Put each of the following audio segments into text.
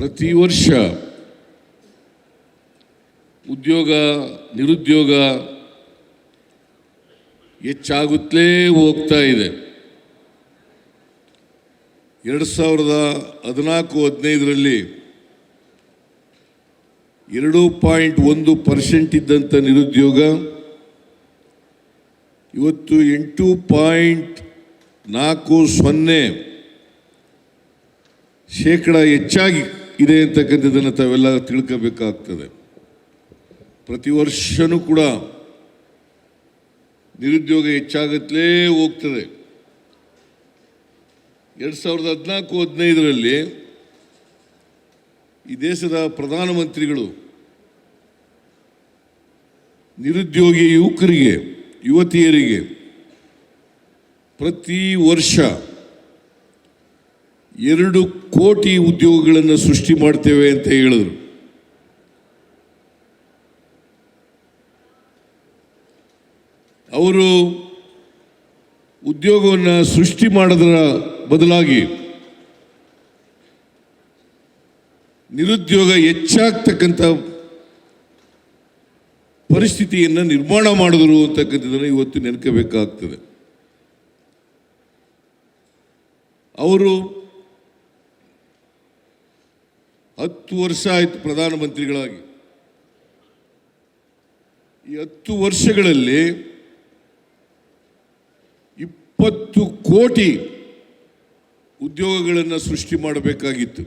ಪ್ರತಿ ವರ್ಷ ಉದ್ಯೋಗ, ನಿರುದ್ಯೋಗ ಹೆಚ್ಚಾಗುತ್ತಲೇ ಹೋಗ್ತಾ ಇದೆ. ಎರಡು ಸಾವಿರದ ಹದಿನಾಲ್ಕು, ಹದಿನೈದರಲ್ಲಿ ಎರಡು ಪಾಯಿಂಟ್ ಒಂದು ಪರ್ಸೆಂಟ್ ಇದ್ದಂಥ ನಿರುದ್ಯೋಗ, ಇವತ್ತು ಎಂಟು ಪಾಯಿಂಟ್ ನಾಲ್ಕು ಸೊನ್ನೆ ಶೇಕಡ ಹೆಚ್ಚಾಗಿ ಇದೆ ಅಂತಕ್ಕಂಥದ್ದನ್ನು ತಾವೆಲ್ಲ ತಿಳ್ಕೋಬೇಕಾಗ್ತದೆ. ಪ್ರತಿ ವರ್ಷನೂ ಕೂಡ ನಿರುದ್ಯೋಗ ಹೆಚ್ಚಾಗತ್ಲೇ ಹೋಗ್ತದೆ. ಎರಡು ಸಾವಿರದ ಹದಿನಾಲ್ಕು, ಹದಿನೈದರಲ್ಲಿ ಈ ದೇಶದ ಪ್ರಧಾನಮಂತ್ರಿಗಳು ನಿರುದ್ಯೋಗಿ ಯುವಕರಿಗೆ, ಯುವತಿಯರಿಗೆ ಪ್ರತಿ ವರ್ಷ ಎರಡು ಕೋಟಿ ಉದ್ಯೋಗಗಳನ್ನು ಸೃಷ್ಟಿ ಮಾಡ್ತೇವೆ ಅಂತ ಹೇಳಿದರು. ಅವರು ಉದ್ಯೋಗವನ್ನು ಸೃಷ್ಟಿ ಮಾಡೋದರ ಬದಲಾಗಿ ನಿರುದ್ಯೋಗ ಹೆಚ್ಚಾಗ್ತಕ್ಕಂಥ ಪರಿಸ್ಥಿತಿಯನ್ನು ನಿರ್ಮಾಣ ಮಾಡಿದ್ರು ಅಂತಕ್ಕಂಥದ್ದನ್ನು ಇವತ್ತು ನೆನಕಬೇಕಾಗ್ತದೆ. ಅವರು ಹತ್ತು ವರ್ಷ ಆಯಿತು ಪ್ರಧಾನಮಂತ್ರಿಗಳಾಗಿ. ಈ ಹತ್ತು ವರ್ಷಗಳಲ್ಲಿ ಇಪ್ಪತ್ತು ಕೋಟಿ ಉದ್ಯೋಗಗಳನ್ನು ಸೃಷ್ಟಿ ಮಾಡಬೇಕಾಗಿತ್ತು.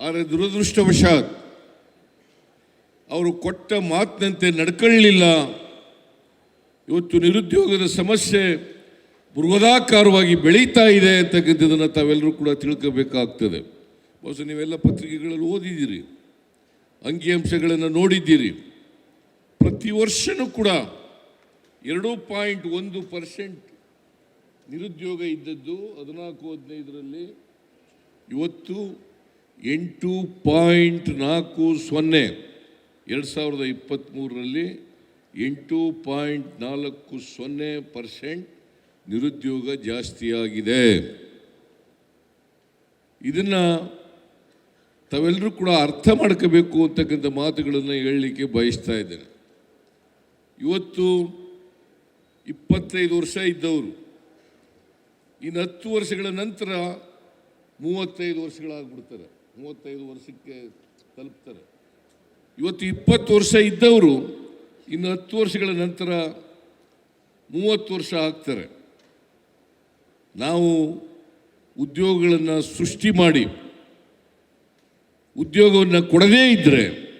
ಆದರೆ ದುರದೃಷ್ಟವಶಾತ್ ಅವರು ಕೊಟ್ಟ ಮಾತಿನಂತೆ ನಡ್ಕೊಳ್ಳಲಿಲ್ಲ. ಇವತ್ತು ನಿರುದ್ಯೋಗದ ಸಮಸ್ಯೆ ಬೃಹದಾಕಾರವಾಗಿ ಬೆಳೀತಾ ಇದೆ ಅಂತಕ್ಕಂಥದ್ದನ್ನು ತಾವೆಲ್ಲರೂ ಕೂಡ ತಿಳ್ಕೋಬೇಕಾಗ್ತದೆ. ಬಹುಶಃ ನೀವೆಲ್ಲ ಪತ್ರಿಕೆಗಳಲ್ಲಿ ಓದಿದ್ದೀರಿ. ಅಂಕಿಅಂಶಗಳನ್ನು ನೋಡಿದ್ದೀರಿ. ಪ್ರತಿ ವರ್ಷನೂ ಕೂಡ ಎರಡು ಪಾಯಿಂಟ್ ಒಂದು ಪರ್ಸೆಂಟ್ ನಿರುದ್ಯೋಗ ಇದ್ದದ್ದು ಹದಿನಾಲ್ಕು ಹದಿನೈದರಲ್ಲಿ. ಇವತ್ತು ಎಂಟು ಪಾಯಿಂಟ್ ನಾಲ್ಕು ಸೊನ್ನೆ ಎರಡು ಸಾವಿರದ ಇಪ್ಪತ್ತ್ಮೂರರಲ್ಲಿ ಎಂಟು ಪಾಯಿಂಟ್ ನಾಲ್ಕು ಸೊನ್ನೆ ಪರ್ಸೆಂಟ್ ನಿರುದ್ಯೋಗ ಜಾಸ್ತಿಯಾಗಿದೆ. ಇದನ್ನು ತಾವೆಲ್ಲರೂ ಕೂಡ ಅರ್ಥ ಮಾಡ್ಕೋಬೇಕು ಅಂತಕ್ಕಂಥ ಮಾತುಗಳನ್ನು ಹೇಳಲಿಕ್ಕೆ ಬಯಸ್ತಾ ಇದ್ದೇನೆ. ಇವತ್ತು ಇಪ್ಪತ್ತೈದು ವರ್ಷ ಇದ್ದವರು. ಇನ್ನು ಹತ್ತು ವರ್ಷಗಳ ನಂತರ ಮೂವತ್ತೈದು ವರ್ಷಗಳಾಗ್ಬಿಡ್ತಾರೆ. ಮೂವತ್ತೈದು ವರ್ಷಕ್ಕೆ ತಲುಪ್ತಾರೆ. ಇವತ್ತು ಇಪ್ಪತ್ತು ವರ್ಷ ಇದ್ದವರು, ಇನ್ನು ಹತ್ತು ವರ್ಷಗಳ ನಂತರ ಮೂವತ್ತು ವರ್ಷ ಆಗ್ತಾರೆ. ನಾವು ಉದ್ಯೋಗಗಳನ್ನು ಸೃಷ್ಟಿ ಮಾಡಿ ಉದ್ಯೋಗವನ್ನು ಕೊಡದೇ ಇದ್ದರೆ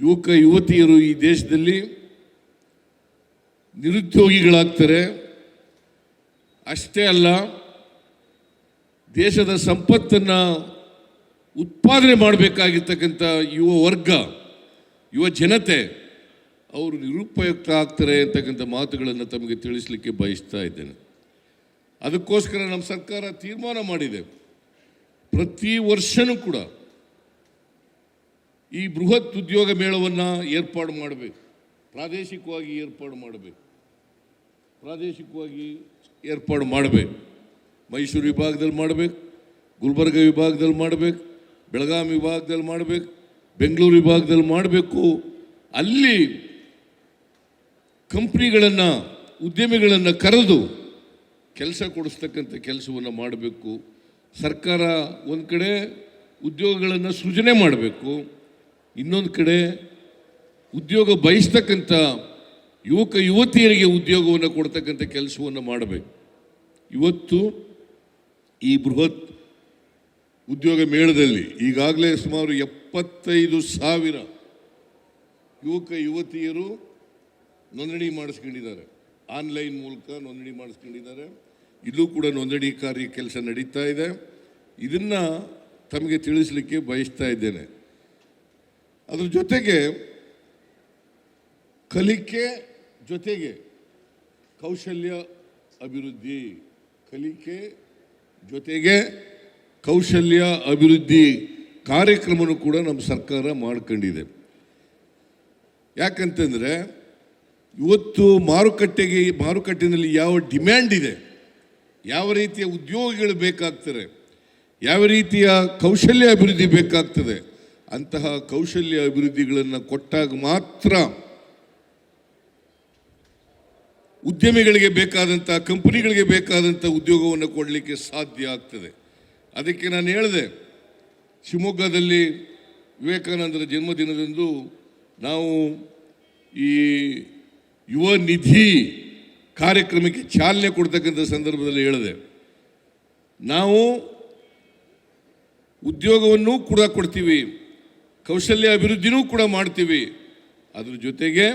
ಯುವಕ, ಯುವತಿಯರು ಈ ದೇಶದಲ್ಲಿ ನಿರುದ್ಯೋಗಿಗಳಾಗ್ತಾರೆ. ಅಷ್ಟೇ ಅಲ್ಲ, ದೇಶದ ಸಂಪತ್ತನ್ನು ಉತ್ಪಾದನೆ ಮಾಡಬೇಕಾಗಿರ್ತಕ್ಕಂಥ ಯುವ ವರ್ಗ, ಯುವ ಜನತೆ, ಅವರು ನಿರುಪಯುಕ್ತ ಆಗ್ತಾರೆ ಅಂತಕ್ಕಂಥ ಮಾತುಗಳನ್ನು ತಮಗೆ ತಿಳಿಸಲಿಕ್ಕೆ ಬಯಸ್ತಾ ಇದ್ದೇನೆ. ಅದಕ್ಕೋಸ್ಕರ ನಮ್ಮ ಸರ್ಕಾರ ತೀರ್ಮಾನ ಮಾಡಿದೆ. ಪ್ರತಿ ವರ್ಷನೂ ಕೂಡ ಈ ಬೃಹತ್ ಉದ್ಯೋಗ ಮೇಳವನ್ನು ಏರ್ಪಾಡು ಮಾಡಬೇಕು. ಪ್ರಾದೇಶಿಕವಾಗಿ ಏರ್ಪಾಡು ಮಾಡಬೇಕು. ಪ್ರಾದೇಶಿಕವಾಗಿ ಏರ್ಪಾಡು ಮಾಡಬೇಕು. ಮೈಸೂರು ವಿಭಾಗದಲ್ಲಿ ಮಾಡಬೇಕು, ಗುಲ್ಬರ್ಗ ವಿಭಾಗದಲ್ಲಿ ಮಾಡಬೇಕು ಬೆಳಗಾವಿ ವಿಭಾಗದಲ್ಲಿ ಮಾಡಬೇಕು, ಬೆಂಗಳೂರು ವಿಭಾಗದಲ್ಲಿ ಮಾಡಬೇಕು. ಅಲ್ಲಿ ಕಂಪ್ನಿಗಳನ್ನು, ಉದ್ಯಮಿಗಳನ್ನು ಕರೆದು ಕೆಲಸ ಕೊಡಿಸ್ತಕ್ಕಂಥ ಕೆಲಸವನ್ನು ಮಾಡಬೇಕು. ಸರ್ಕಾರ ಒಂದು ಕಡೆ ಉದ್ಯೋಗಗಳನ್ನು ಸೃಜನೆ ಮಾಡಬೇಕು, ಇನ್ನೊಂದು ಕಡೆ ಉದ್ಯೋಗ ಬಯಸ್ತಕ್ಕಂಥ ಯುವಕ ಯುವತಿಯರಿಗೆ ಉದ್ಯೋಗವನ್ನು ಕೊಡ್ತಕ್ಕಂಥ ಕೆಲಸವನ್ನು ಮಾಡಬೇಕು. ಇವತ್ತು ಈ ಬೃಹತ್ ಉದ್ಯೋಗ ಮೇಳದಲ್ಲಿ ಈಗಾಗಲೇ ಸುಮಾರು ಎಪ್ಪತ್ತೈದು ಸಾವಿರ ಯುವಕ ಯುವತಿಯರು ನೋಂದಣಿ ಮಾಡಿಸ್ಕೊಂಡಿದ್ದಾರೆ. ಆನ್ಲೈನ್ ಮೂಲಕ ನೋಂದಣಿ ಮಾಡಿಸ್ಕೊಂಡಿದ್ದಾರೆ. ಇಲ್ಲೂ ಕೂಡ ನೋಂದಣಿ ಕಾರ್ಯ ಕೆಲಸ ನಡೀತಾ ಇದೆ. ಇದನ್ನು ತಮಗೆ ತಿಳಿಸಲಿಕ್ಕೆ ಬಯಸ್ತಾ ಇದ್ದೇನೆ. ಅದ್ರ ಜೊತೆಗೆ ಕಲಿಕೆ ಜೊತೆಗೆ ಕೌಶಲ್ಯ ಅಭಿವೃದ್ಧಿ. ಕಲಿಕೆ ಜೊತೆಗೆ ಕೌಶಲ್ಯ ಅಭಿವೃದ್ಧಿ ಕಾರ್ಯಕ್ರಮನೂ ಕೂಡ ನಮ್ಮ ಸರ್ಕಾರ ಮಾಡ್ಕೊಂಡಿದೆ. ಯಾಕಂತಂದರೆ ಇವತ್ತು ಮಾರುಕಟ್ಟೆಗೆ ಮಾರುಕಟ್ಟೆಯಲ್ಲಿ ಯಾವ ಡಿಮ್ಯಾಂಡ್ ಇದೆ ಯಾವ ರೀತಿಯ ಉದ್ಯೋಗಿಗಳು ಬೇಕಾಗ್ತದೆ, ಯಾವ ರೀತಿಯ ಕೌಶಲ್ಯ ಅಭಿವೃದ್ಧಿ ಬೇಕಾಗ್ತದೆ, ಅಂತಹ ಕೌಶಲ್ಯ ಅಭಿವೃದ್ಧಿಗಳನ್ನು ಕೊಟ್ಟಾಗ ಮಾತ್ರ ಉದ್ಯಮಿಗಳಿಗೆ ಬೇಕಾದಂಥ ಕಂಪನಿಗಳಿಗೆ ಬೇಕಾದಂಥ ಉದ್ಯೋಗವನ್ನು ಕೊಡಲಿಕ್ಕೆ ಸಾಧ್ಯ ಆಗ್ತದೆ. ಅದಕ್ಕೆ ನಾನು ಹೇಳಿದೆ, ಶಿವಮೊಗ್ಗದಲ್ಲಿ ವಿವೇಕಾನಂದರ ಜನ್ಮದಿನದಂದು ನಾವು ಈ ಯುವ ನಿಧಿ ಕಾರ್ಯಕ್ರಮಕ್ಕೆ ಚಾಲನೆ ಕೊಡ್ತಕ್ಕಂಥ ಸಂದರ್ಭದಲ್ಲಿ ಹೇಳಿದೆ. ನಾವು ಉದ್ಯೋಗವನ್ನು ಕೂಡ ಕೊಡ್ತೀವಿ, ಕೌಶಲ್ಯ ಅಭಿವೃದ್ಧಿನೂ ಕೂಡ ಮಾಡ್ತೀವಿ. ಅದ್ರ ಜೊತೆಗೆ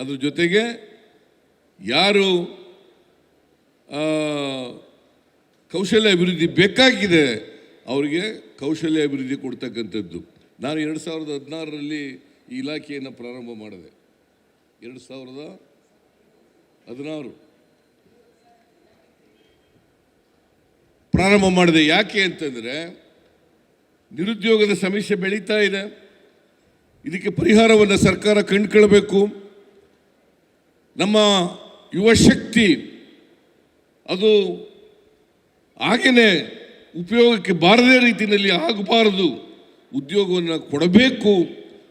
ಅದ್ರ ಜೊತೆಗೆ ಯಾರು ಕೌಶಲ್ಯ ಅಭಿವೃದ್ಧಿ ಬೇಕಾಗಿದೆ, ಅವರಿಗೆ ಕೌಶಲ್ಯ ಅಭಿವೃದ್ಧಿ ಕೊಡ್ತಕ್ಕಂಥದ್ದು. ನಾನು ಎರಡು ಸಾವಿರದ ಹದಿನಾರರಲ್ಲಿ ಈ ಇಲಾಖೆಯನ್ನು ಪ್ರಾರಂಭ ಮಾಡಿದೆ. ಎರಡು ಸಾವಿರದ ಹದಿನಾರು. ಪ್ರಾರಂಭ ಮಾಡಿದೆ ಯಾಕೆ ಅಂತಂದರೆ ನಿರುದ್ಯೋಗದ ಸಮಸ್ಯೆ ಬೆಳೀತಾ ಇದೆ. ಇದಕ್ಕೆ ಪರಿಹಾರವನ್ನು ಸರ್ಕಾರ ಕಂಡುಕೊಳ್ಬೇಕು ನಮ್ಮ ಯುವಶಕ್ತಿ ಅದು ಹಾಗೆಯೇ ಉಪಯೋಗಕ್ಕೆ ಬಾರದೇ ರೀತಿಯಲ್ಲಿ ಆಗಬಾರದು. ಉದ್ಯೋಗವನ್ನು ಕೊಡಬೇಕು.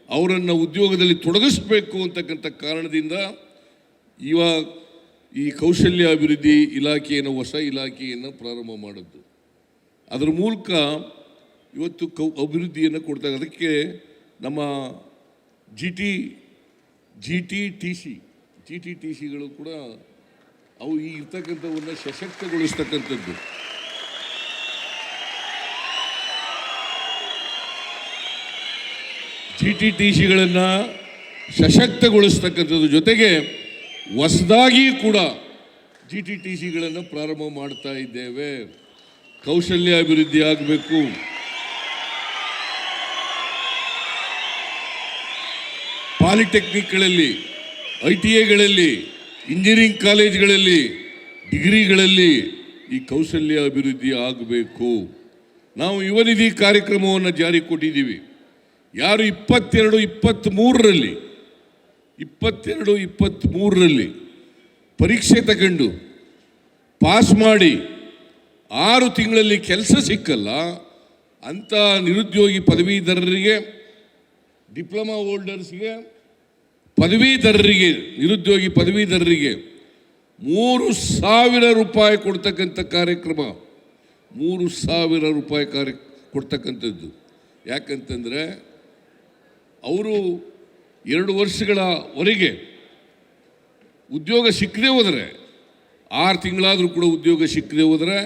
ಅವರನ್ನು ಉದ್ಯೋಗದಲ್ಲಿ ತೊಡಗಿಸ್ಬೇಕು ಅಂತಕ್ಕಂಥ ಕಾರಣದಿಂದ ಇವಾಗ ಈ ಕೌಶಲ್ಯ ಅಭಿವೃದ್ಧಿ ಇಲಾಖೆಯನ್ನು, ಹೊಸ ಇಲಾಖೆಯನ್ನು ಪ್ರಾರಂಭ ಮಾಡಿದ್ದು. ಅದರ ಮೂಲಕ ಇವತ್ತು ಕೌ, ಅಭಿವೃದ್ಧಿಯನ್ನು ಕೊಡ್ತಾ ಅದಕ್ಕೆ ನಮ್ಮ G T G T T C G T T ಸಿಗಳು ಕೂಡ ಅವು ಈ ಇರ್ತಕ್ಕಂಥವನ್ನು ಸಶಕ್ತಗೊಳಿಸ್ತಕ್ಕಂಥದ್ದು. ಜಿ ಟಿ ಟಿ ಸಿಗಳನ್ನು ಸಶಕ್ತಗೊಳಿಸ್ತಕ್ಕಂಥದ್ದು ಜೊತೆಗೆ ಹೊಸದಾಗಿ ಕೂಡ ಜಿ ಟಿ ಟಿ ಸಿಗಳನ್ನು ಪ್ರಾರಂಭ ಮಾಡ್ತಾ ಇದ್ದೇವೆ. ಕೌಶಲ್ಯ ಅಭಿವೃದ್ಧಿ ಆಗಬೇಕು. ಪಾಲಿಟೆಕ್ನಿಕ್ಗಳಲ್ಲಿ, ಐ ಟಿ ಐಗಳಲ್ಲಿ ಇಂಜಿನಿಯರಿಂಗ್ ಕಾಲೇಜ್ಗಳಲ್ಲಿ, ಡಿಗ್ರಿಗಳಲ್ಲಿ ಈ ಕೌಶಲ್ಯ ಅಭಿವೃದ್ಧಿ ಆಗಬೇಕು. ನಾವು ಯುವನಿಧಿ ಕಾರ್ಯಕ್ರಮವನ್ನು ಜಾರಿ ಕೊಟ್ಟಿದ್ದೀವಿ. ಯಾರು ಇಪ್ಪತ್ತೆರಡು ಇಪ್ಪತ್ತ್ಮೂರರಲ್ಲಿ ಇಪ್ಪತ್ತೆರಡು ಇಪ್ಪತ್ತ್ಮೂರರಲ್ಲಿ ಪರೀಕ್ಷೆ ತಗೊಂಡು ಪಾಸ್ ಮಾಡಿ ಆರು ತಿಂಗಳಲ್ಲಿ ಕೆಲಸ ಸಿಕ್ಕಲ್ಲ ಅಂಥ ನಿರುದ್ಯೋಗಿ ಪದವೀಧರರಿಗೆ, ಡಿಪ್ಲೊಮಾ ಹೋಲ್ಡರ್ಸ್ಗೆ, ಪದವೀಧರರಿಗೆ, ನಿರುದ್ಯೋಗಿ ಪದವೀಧರರಿಗೆ ಮೂರು ಸಾವಿರ ರೂಪಾಯಿ ಕೊಡ್ತಕ್ಕಂಥ ಕಾರ್ಯಕ್ರಮ, ಮೂರು ಸಾವಿರ ರೂಪಾಯಿ ಕಾರ್ಯ ಕೊಡ್ತಕ್ಕಂಥದ್ದು. ಯಾಕಂತಂದರೆ, ಅವರು ಎರಡು ವರ್ಷಗಳವರೆಗೆ ಉದ್ಯೋಗ ಸಿಕ್ಕದೆ ಹೋದರೆ, ಆರು ತಿಂಗಳಾದರೂ ಕೂಡ ಉದ್ಯೋಗ ಸಿಕ್ಕದೆ ಹೋದರೆ,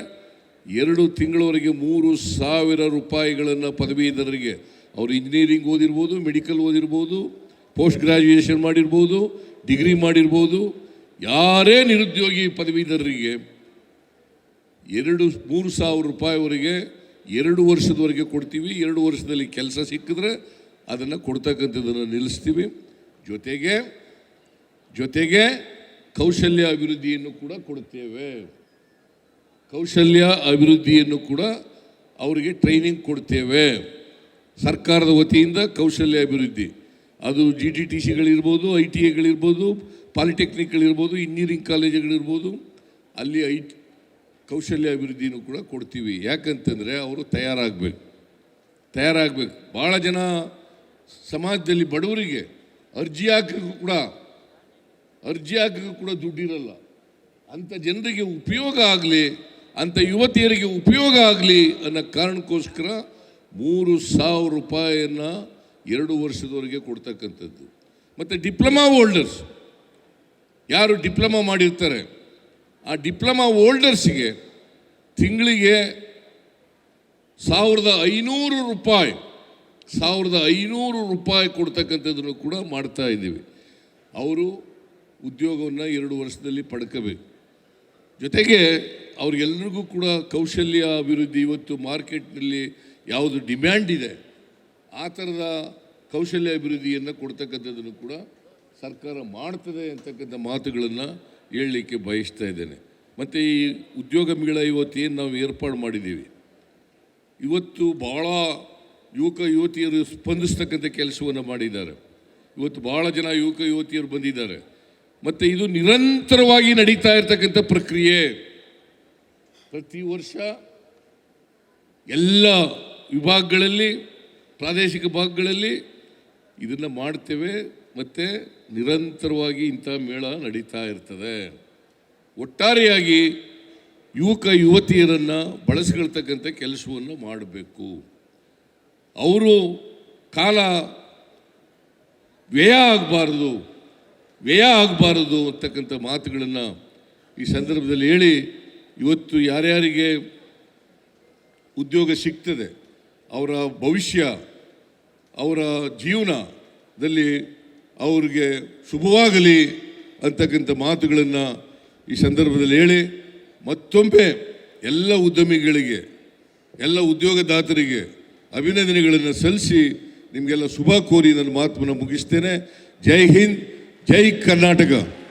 ಎರಡು ತಿಂಗಳವರೆಗೆ ಮೂರು ಸಾವಿರ ರೂಪಾಯಿಗಳನ್ನು ಪದವೀಧರರಿಗೆ ಅವರು ಇಂಜಿನಿಯರಿಂಗ್ ಓದಿರ್ಬೋದು ಮೆಡಿಕಲ್ ಓದಿರ್ಬೋದು ಪೋಸ್ಟ್ ಗ್ರ್ಯಾಜುಯೇಷನ್ ಮಾಡಿರ್ಬೋದು ಡಿಗ್ರಿ ಮಾಡಿರ್ಬೋದು, ಯಾರೇ ನಿರುದ್ಯೋಗಿ ಪದವೀಧರರಿಗೆ ಎರಡು, ಮೂರು ಸಾವಿರ ರೂಪಾಯಿವರೆಗೆ ಎರಡು ವರ್ಷದವರೆಗೆ ಕೊಡ್ತೀವಿ. ಎರಡು ವರ್ಷದಲ್ಲಿ ಕೆಲಸ ಸಿಕ್ಕಿದ್ರೆ ಅದನ್ನು ಕೊಡ್ತಕ್ಕಂಥದ್ದನ್ನು ನಿಲ್ಲಿಸ್ತೀವಿ. ಜೊತೆಗೆ ಜೊತೆಗೆ ಕೌಶಲ್ಯ ಅಭಿವೃದ್ಧಿಯನ್ನು ಕೂಡ ಕೊಡ್ತೇವೆ ಕೌಶಲ್ಯ ಅಭಿವೃದ್ಧಿಯನ್ನು ಕೂಡ ಅವರಿಗೆ ಟ್ರೈನಿಂಗ್ ಕೊಡ್ತೇವೆ. ಸರ್ಕಾರದ ವತಿಯಿಂದ ಕೌಶಲ್ಯ ಅಭಿವೃದ್ಧಿ. ಅದು ಜಿ ಟಿ ಟಿ ಸಿಗಳಿರ್ಬೋದು ಐ ಟಿ ಎಗಳಿರ್ಬೋದು ಪಾಲಿಟೆಕ್ನಿಕ್ಗಳಿರ್ಬೋದು ಇಂಜಿನಿಯರಿಂಗ್ ಕಾಲೇಜುಗಳಿರ್ಬೋದು ಅಲ್ಲಿ ಐ ಕೌಶಲ್ಯ ಅಭಿವೃದ್ಧಿನೂ ಕೂಡ ಕೊಡ್ತೀವಿ. ಯಾಕಂತಂದರೆ ಅವರು ತಯಾರಾಗಬೇಕು. ತಯಾರಾಗಬೇಕು. ಭಾಳ ಜನ ಸಮಾಜದಲ್ಲಿ ಬಡವರಿಗೆ ಅರ್ಜಿ ಹಾಕಕ್ಕೂ ಕೂಡ, ಅರ್ಜಿ ಹಾಕಕ್ಕೂ ಕೂಡ ದುಡ್ಡಿರಲ್ಲ. ಅಂಥ ಜನರಿಗೆ ಉಪಯೋಗ ಆಗಲಿ ಅಂಥ ಯುವತಿಯರಿಗೆ ಉಪಯೋಗ ಆಗಲಿ ಅನ್ನೋ ಕಾರಣಕ್ಕೋಸ್ಕರ ಮೂರು ಸಾವಿರ ರೂಪಾಯಿಯನ್ನು ಎರಡು ವರ್ಷದವರೆಗೆ ಕೊಡ್ತಕ್ಕಂಥದ್ದು. ಮತ್ತು ಡಿಪ್ಲೊಮಾ ಹೋಲ್ಡರ್ಸ್, ಯಾರು ಡಿಪ್ಲೊಮಾ ಮಾಡಿರ್ತಾರೆ, ಆ ಡಿಪ್ಲೊಮಾ ಹೋಲ್ಡರ್ಸಿಗೆ ತಿಂಗಳಿಗೆ ಸಾವಿರದ ಐನೂರು ರೂಪಾಯಿ ಸಾವಿರದ ಐನೂರು ರೂಪಾಯಿ ಕೊಡ್ತಕ್ಕಂಥದ್ದನ್ನು ಕೂಡ ಮಾಡ್ತಾ ಇದ್ದೀವಿ. ಅವರು ಉದ್ಯೋಗವನ್ನು ಎರಡು ವರ್ಷದಲ್ಲಿ ಪಡ್ಕೋಬೇಕು. ಜೊತೆಗೆ ಅವ್ರಿಗೆಲ್ರಿಗೂ ಕೂಡ ಕೌಶಲ್ಯ ಅಭಿವೃದ್ಧಿ ಇವತ್ತು ಮಾರ್ಕೆಟ್ನಲ್ಲಿ ಯಾವುದು ಡಿಮ್ಯಾಂಡ್ ಇದೆ, ಆ ಥರದ ಕೌಶಲ್ಯ ಅಭಿವೃದ್ಧಿಯನ್ನು ಕೊಡ್ತಕ್ಕಂಥದ್ದನ್ನು ಕೂಡ ಸರ್ಕಾರ ಮಾಡ್ತದೆ ಅಂತಕ್ಕಂಥ ಮಾತುಗಳನ್ನು ಹೇಳಲಿಕ್ಕೆ ಬಯಸ್ತಾ ಇದ್ದೇನೆ. ಮತ್ತು ಈ ಉದ್ಯೋಗ ಮೇಳ ಇವತ್ತು ಏನು ನಾವು ಏರ್ಪಾಡು ಮಾಡಿದ್ದೀವಿ? ಇವತ್ತು ಭಾಳ ಯುವಕ ಯುವತಿಯರು ಸ್ಪಂದಿಸ್ತಕ್ಕಂಥ ಕೆಲಸವನ್ನು ಮಾಡಿದ್ದಾರೆ. ಇವತ್ತು ಭಾಳ ಜನ ಯುವಕ ಯುವತಿಯರು ಬಂದಿದ್ದಾರೆ. ಮತ್ತು ಇದು ನಿರಂತರವಾಗಿ ನಡೀತಾ ಇರತಕ್ಕಂಥ ಪ್ರಕ್ರಿಯೆ. ಪ್ರತಿ ವರ್ಷ ಎಲ್ಲ ವಿಭಾಗಗಳಲ್ಲಿ, ಪ್ರಾದೇಶಿಕ ಭಾಗಗಳಲ್ಲಿ ಇದನ್ನು ಮಾಡ್ತೇವೆ. ಮತ್ತು ನಿರಂತರವಾಗಿ ಇಂಥ ಮೇಳ ನಡೀತಾ ಇರ್ತದೆ. ಒಟ್ಟಾರೆಯಾಗಿ ಯುವಕ ಯುವತಿಯರನ್ನು ಬಳಸ್ಕೊಳ್ತಕ್ಕಂಥ ಕೆಲಸವನ್ನು ಮಾಡಬೇಕು. ಅವರು ಕಾಲ ವ್ಯಯ ಆಗಬಾರ್ದು, ವ್ಯಯ ಆಗಬಾರದು ಅಂತಕ್ಕಂಥ ಮಾತುಗಳನ್ನು ಈ ಸಂದರ್ಭದಲ್ಲಿ ಹೇಳಿ ಇವತ್ತು ಯಾರ್ಯಾರಿಗೆ ಉದ್ಯೋಗ ಸಿಗ್ತದೆ, ಅವರ ಭವಿಷ್ಯ, ಅವರ ಜೀವನದಲ್ಲಿ ಅವ್ರಿಗೆ ಶುಭವಾಗಲಿ ಅಂತಕ್ಕಂಥ ಮಾತುಗಳನ್ನು ಈ ಸಂದರ್ಭದಲ್ಲಿ ಹೇಳಿ ಮತ್ತೊಮ್ಮೆ ಎಲ್ಲ ಉದ್ಯಮಿಗಳಿಗೆ, ಎಲ್ಲ ಉದ್ಯೋಗದಾತರಿಗೆ ಅಭಿನಂದನೆಗಳನ್ನು ಸಲ್ಲಿಸಿ ನಿಮಗೆಲ್ಲ ಶುಭ ಕೋರಿ ನನ್ನ ಮಾತನ್ನು ಮುಗಿಸ್ತೇನೆ. ಜೈ ಹಿಂದ್ ಜೈ ಕರ್ನಾಟಕ.